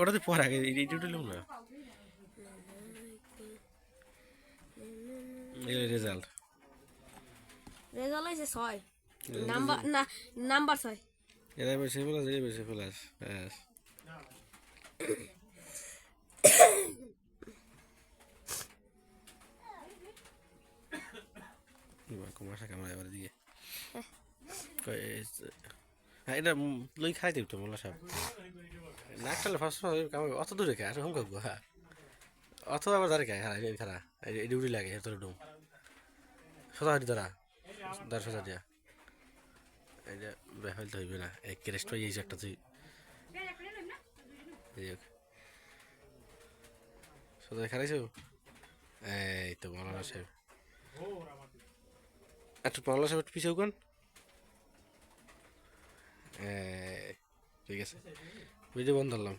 ওটাতে পর আগে এইটা উঠলাম না? রেজাল্ট রেজাল্ট হয়েছে ছয়। নাম্বার না নাম্বার ছয়। এরা বেশি প্লাস এই বেশি প্লাস ব্যাস। কুমাশা কামড়া এবার দিকে হ্যাঁ এটা লই খাই দিব তো, মোল্লা সাহেব। নাক টালে ফার্স্ট অত দূরে খায় আসলে হুম খাব হ্যাঁ। অত আবার দাঁড়িয়ে খায় হ্যাঁ এই খারা এই ডিউটি লাগে তোর ডুম। সোজা হাঁটি দাঁড়া দাঁড়া সোজা দিয়া। যে বেফাইল তো হইবে না। এক কেরেস্ট হয়ে গেছে একটা তুই। সোজা খারাইছো এই তো মৌলানা সাহেব। একটু মৌলানা সাহেব একটু পিছিয়ে কোন ঠিক আছে। ভিডিও বন্ধ করলাম।